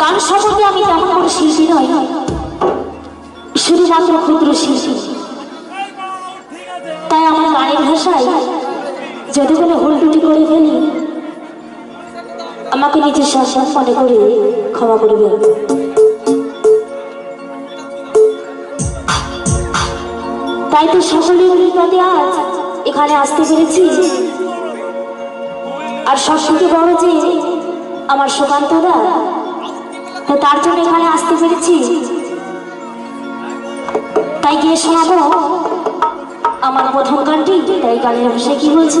গান সম্পর্কে আমি তেমন কোনো শিল্পী নই। শুধুমাত্র ক্ষুদ্র শিল্পী। তাই আমার গানের ভাষায় যদি কোনো ত্রুটি করে ফেলি, আমাকে নিজের শাসন মনে করে ক্ষমা করবেন তাই তো সকলের বিপদে আজ এখানে আসতে পেরেছি। আর সবথেকে বড় যে আমার সুকান্তদা তো তার জন্য এখানে আসতে পেরেছি। তাই গিয়ে শোনাবো, আমার প্রথম গানটি, তাই গানের ভাষায় কি বলছে